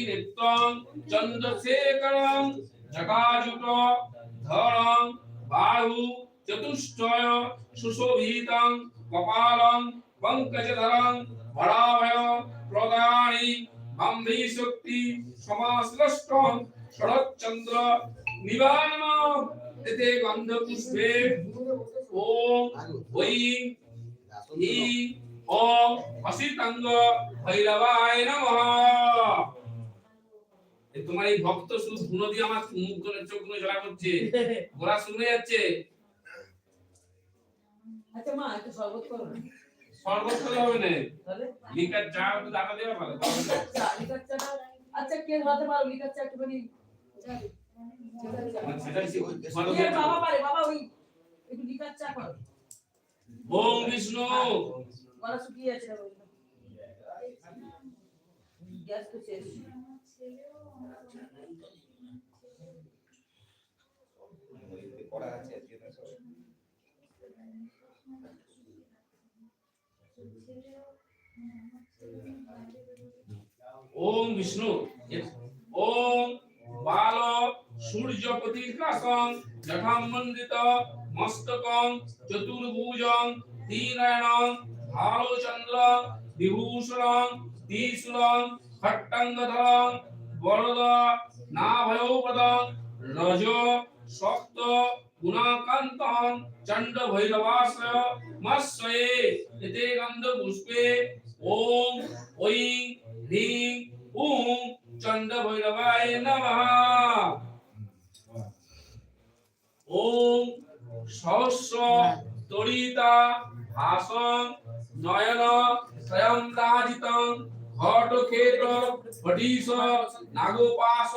নিত্যং চন্দ্রশেখরং জগাজুট ধরং বাহু চতুষ্টয় সুশোভিতং কপালং পঙ্কজধরং বড়াভয় প্রদানি ব্রহ্মী শক্তি সমাশ্লিষ্টং শরৎচন্দ্র নিবারণ এতে গন্ধপুষ্পে ওম ঐং ওম অসিতাঙ্গ ভৈরবায় নমঃ তোমার এই ভক্ত শুধু ধুনো দিয়ে আমার মুখ করে চোখগুলো জ্বালা করছে। গোড়া শুনে যাচ্ছে। আচ্ছা মা একটু শরবত করো। না। করে হবে না। লিকার চা একটু দাকা দেবে ভালো লিকার চাটা আচ্ছা কে ধরাতে পারো লিকার চা একটুখানি। সেটা কি ভালো ইয়ে, বাবা পারে? বাবা ওই একটু লিকার চা করো। ওম বিষ্ণু। গলা শুকিয়ে আছে গ্যাস তো শেষ। পড়া আছে। ওম বিষ্ণু ওম বাল সূর্য প্রতিকাশং জঠামন্ডিত মস্তকং চতুর্ভুজং দীনয়নং ভালচন্দ্র বিভূষণং ত্রিশূলং খট্টঙ্গধরং বরদ নাভয়োপদং রজ শক্ত গুণাকান্তং চণ্ড ভৈরবাশ্রয় মৎস্যে এতে গন্ধ পুষ্পে, ওম ঐং হ্রিং ওম চণ্ড ভৈরবায় নমঃ। ওম, সহস্র, তরিতা ভাসং নয়ন স্বয়ং রাজিতং ঘটক্ষেত ফটিস নাগোপাস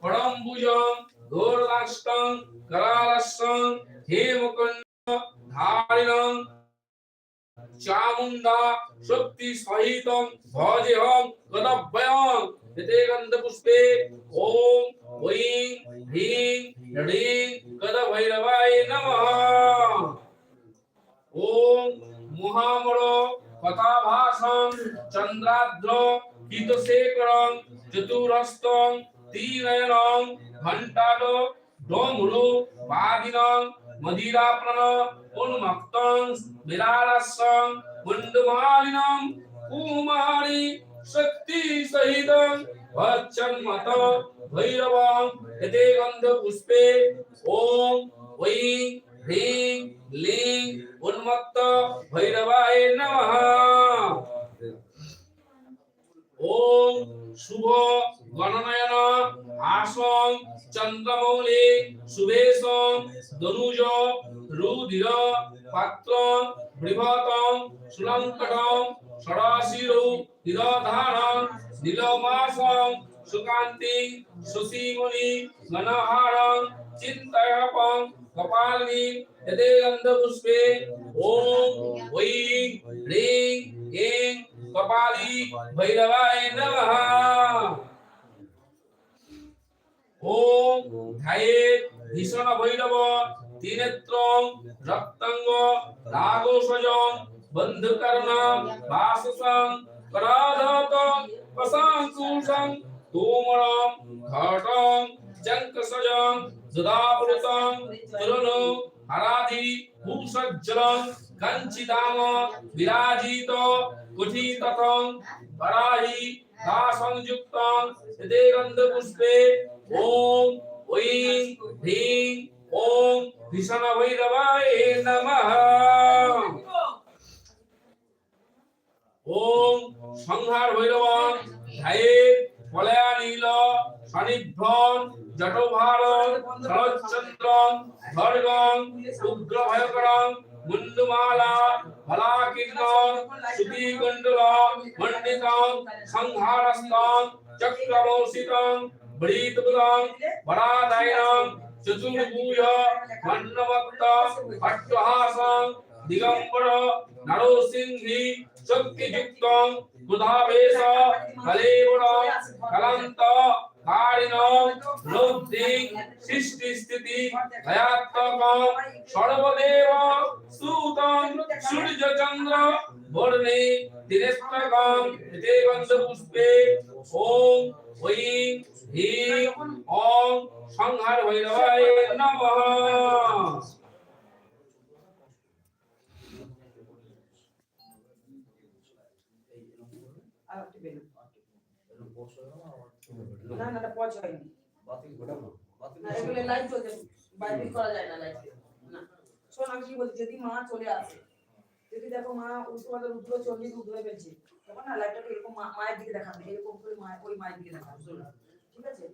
ফড়ম্বুজং ঘোরদাষ্টং করালস্যং হেমকণ্ড ধারিণং চামুন্ডা শক্তি সহিতং ভজেহং গদভয়ং এতে গন্ধ পুষ্পে ওম ঐং হ্রিং হ্রিং গদ ভৈরবায় নমঃ ওম মহামর কথাভাসং চন্দ্রাদ্র কীতশেখরং চতুরস্তং তীরয়নং ঘণ্টাড ডমরু বাদিনং মদিরাপ্রণ উন্মক্তং বিরারসং মুন্ডমালিনং কুমারী শক্তি সহিতং ভচ্ছন্মত ভৈরবং এতে গন্ধ পুষ্পে ওম ঐং হ্রিং লিং উন্মত্ত ভৈরবায় নমঃ ওম শুভ গণনয়ন আসং চন্দ্রমৌলি শুভেশং দনুজ রুধির পাত্র বৃহতং সুলঙ্কটং ষড়াশিরু হৃদধারং নীলমাসং সুকান্তি সুসীমণি গণহারং চিন্তয়পং কপালিনী এতে গন্ধপুষ্পে ওম ঐং হ্রিং ইং কপালি ভৈরবায় নমঃ ওম ধ্যায়ে ভীষণ ভৈরব ত্রিনেত্রং রক্তাঙ্গ রাগোষজং বন্ধুকর্ণ বাসসং করাধত পসাঙ্কুশং তোমরম কঞ্চিদাম বিরাজিত কুঠিততং বরাহি দাসংযুক্তং এতে গন্ধপুষ্পে ওম ঐং হ্রিং ওম ভীষণ ভৈরবায় নমঃ ওম সংহার ভৈরবং ধ্যায়ে ফলয়া নীল স্বনিভ্রম জটভারং শরৎচন্দ্রং ভর্গং উগ্র ভয়করং मुंडमाला फलाकिन्नां सुदीगंडलां मंडितां संहारस्तां चक्रवंशितां ब्रीतबुलां वराधैनां चतुर्भूय मन्नवत्तां अट्टहासां দিগম্বর নরসিংহী শক্তিযুক্ত বুধাবেশ কলেবর কলন্ত সৃষ্টি স্থিতি ভয়াত্মক সর্বদেব সূর্য চন্দ্র বর্ণে পুষ্পে ওম ওম সংহার ভৈরবায় নমঃ আর একটু বেলুন। না না এটা পচ হয়নি না এগুলো লাইট চলছে বাইরে করা যায় না লাইট না শোন আমি কি বলছি যদি মা চলে আসে যদি দেখো মা উল্টো পাল্টা উল্টো চল্লিশ উল্টো ফেলছে তখন না লাইটটাকে এরকম মা- মায়ের দিকে দেখাবে এরকম করে মায়ের ওই মায়ের দিকে দেখাবে শোন ঠিক আছে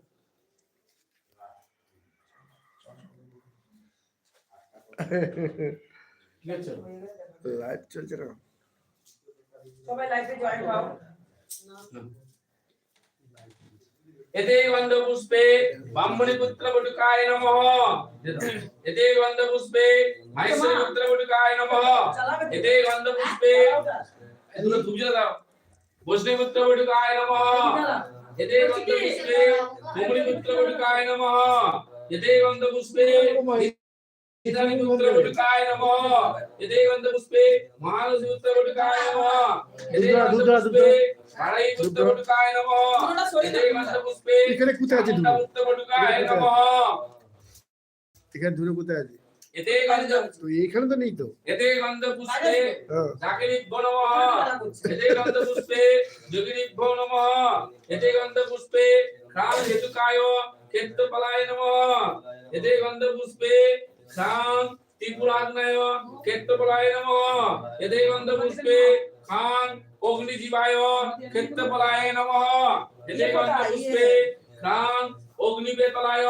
ঠিক আছে হয়ে গেলে দেখাবে। লাইভ চলছে না সবাই লাইফে জয়েন হও এতে গন্ধ পুষ্পে ব্রাহ্মণী পুত্র বটুকায় নমঃ এতে গন্ধ পুষ্পে মাহেশ্বরী পুত্র বটুকায় নমঃ চালাবে তো? এতে গন্ধ পুষ্পে এগুলো ধুবজা দাও বৈষ্ণব পুত্র বটুকায় নমঃ এতে গন্ধ পুষ্পে কুমরি পুত্র বটুকায় নমঃ এতে গন্ধ পুষ্পে পুষ্পে মহালক্ষ্মী পুত্র বটুকায় নমঃ এতে গন্ধ পুষ্পে বাড়াই পুত্র বটুকায় নমঃ এতে গন্ধ পুষ্পে এখানে কোথায় আছে পুত্র বটুকায় নমঃ এখানে ধুলো কোথায় আছে এতে গন্ধ তো এখানে তো নেই তো এতে গন্ধ পুষ্পে জাগরিভ্যো নমঃ এতে গন্ধ পুষ্পে যোগিনিভ্যো নমঃ এতে গন্ধ পুষ্পে খান হেতুকায় ক্ষেত্রপালায় নমঃ এতে গন্ধ পুষ্পে খান ত্রিপুরাগ্নয় ক্ষেত্রপালায় নমঃ। এতে গন্ধ পুষ্পে খান অগ্নিজীবায় ক্ষেত্রপালায় নমঃ। এতে গন্ধ পুষ্পে খান অগ্নিবেতলায়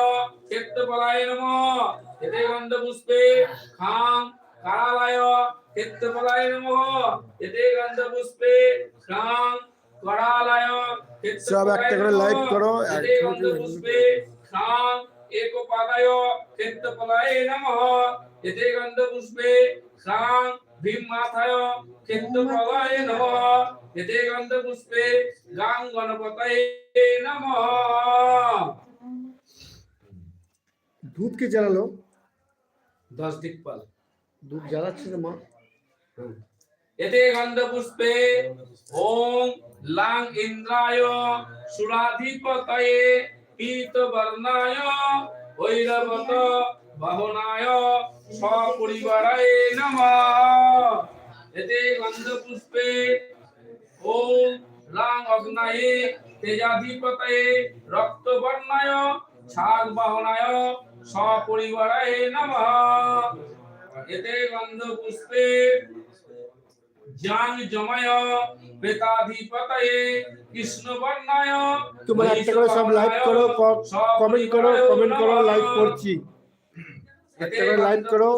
ক্ষেত্রপালায় নমঃ। এতে গন্ধ পুষ্পে খান কারালয় ক্ষেত্রপালায় নমঃ। এতে গন্ধ পুষ্পে খান করালয় সব একটা করে লাইভ করো, পুষ্পে খান এতে গন্ধ পুষ্পে খান ভীম মাথায় ক্ষেত্রপালায় নমঃ এতে গন্ধ পুষ্পে গাং গণপতয়ে নমঃ ধূপ কে জ্বালালো দশ দিকপাল ধূপ জ্বালাচ্ছে না মা এতে গন্ধ পুষ্পে ওম লাং ইন্দ্রায় সুরাধিপতয়ে পীত বর্ণায় বাহনায়, সপরিবারায় এতে গন্ধ পুষ্পে ওম অগ্নায়ে তেজাধিপতয়ে রক্তবর্ণায়, ছাগ বাহনায়, সপরিবারায় নমঃ। এতে গন্ধ পুষ্পে জাং জমায় প্রেতাধিপতয়ে কৃষ্ণ বর্ণায় তোমরা একটা করে সব লাইভ করো কমেন্ট করো কমেন্ট করো লাইভ করছি একটা করে লাইভ করো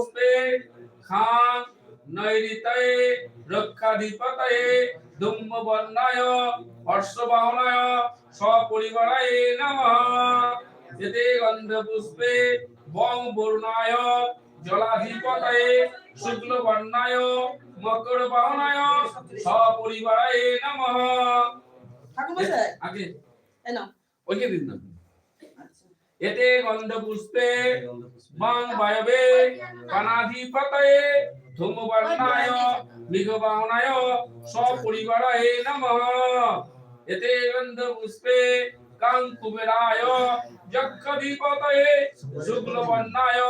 খান নৈরিতয়ে রক্ষাধিপতয়ে ধূম্র বর্ণায় হর্ষ বাহনায় সপরিবারায় নমঃ এতে গন্ধ পুষ্পে বং বর্ণায় জলাধিপতয়ে শুক্ল বর্ণায় মকর বাহনায় সপরিবারায় নমঃ। ঠাকুর আগে। এই নাও। ওইকে দিন না। আচ্ছা। এতে গন্ধ পুষ্পে বাং বায়বে কানাধিপতয়ে ধূমবর্ণায় মৃগবাহনায় সপরিবারায় নমঃ। এতে গন্ধ পুষ্পে কাং কুবেরায় যক্ষধিপতয়ে শুক্লবর্ণায়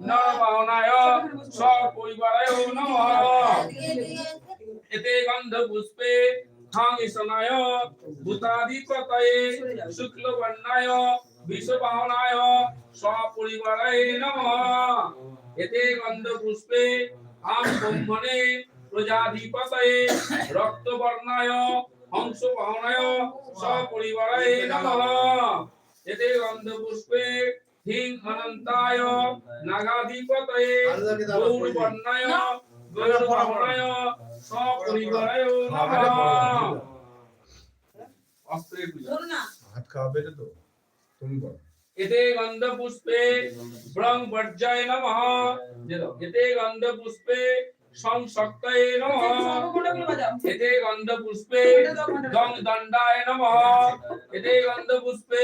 নরবাহনায় সপরিবারায় নমঃ এতে গন্ধ পুষ্পে খাং ঈশনায় ভূতাধিপতয়ে শুক্লবর্ণায় বিশ্ববাহনায় সপরিবারায় নমঃ এতে গন্ধ পুষ্পে আম ব্রহ্মণে প্রজাধিপতয়ে রক্তবর্ণায় হংস বাহনায় সপরিবারায় নমঃ এতে গন্ধ পুষ্পে হিং অনন্তায় নাগাধিপতয়ে গৌরবর্ণায় গৌরবাহনায় সপরিবারায় নমঃ অস্ত্রের পূজা ধরো না ভাত খাওয়াবে তো তুমি বলো এতে গন্ধ পুষ্পে ব্রং বর্জায় নমঃ এতে গন্ধ পুষ্পে সংসক্তয়ে নমঃ। এতে গন্ধ পুষ্পে গং দণ্ডায় নমঃ। এতে গন্ধ পুষ্পে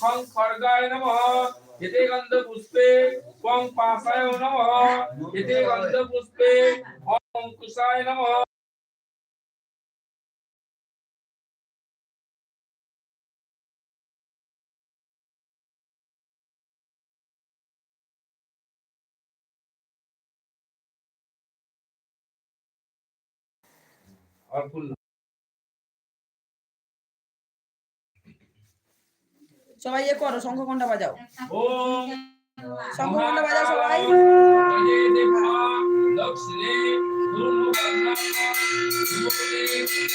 খং খড়গায় নমঃ। এতে গন্ধ পুষ্পে পং পাশায় নমঃ। এতে গন্ধ পুষ্পে অঙ্কুশায় নমঃ। আর। সবাই ইয়ে করো শঙ্খ ঘণ্টা বাজাও। শঙ্খ ঘণ্টা বাজাও সবাই। জয়ে দেবা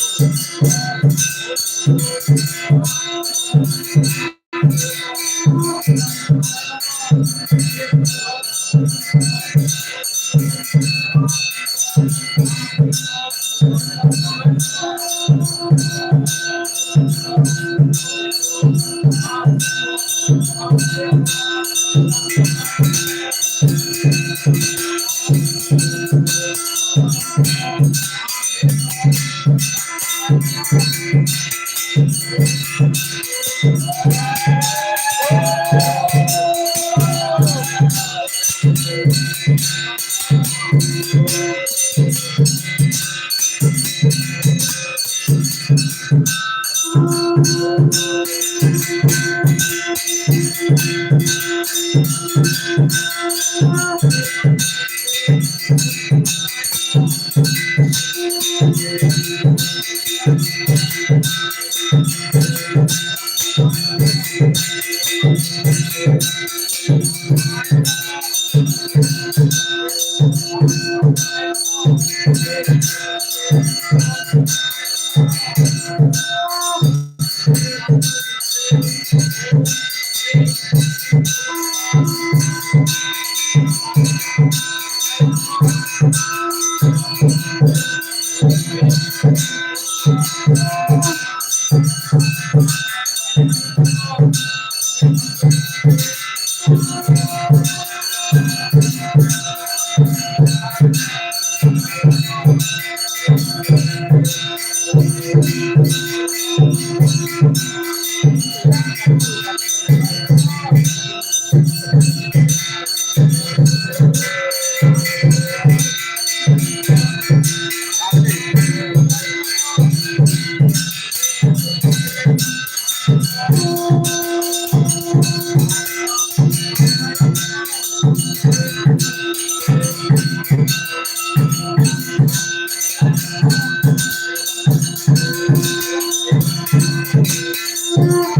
Thank you.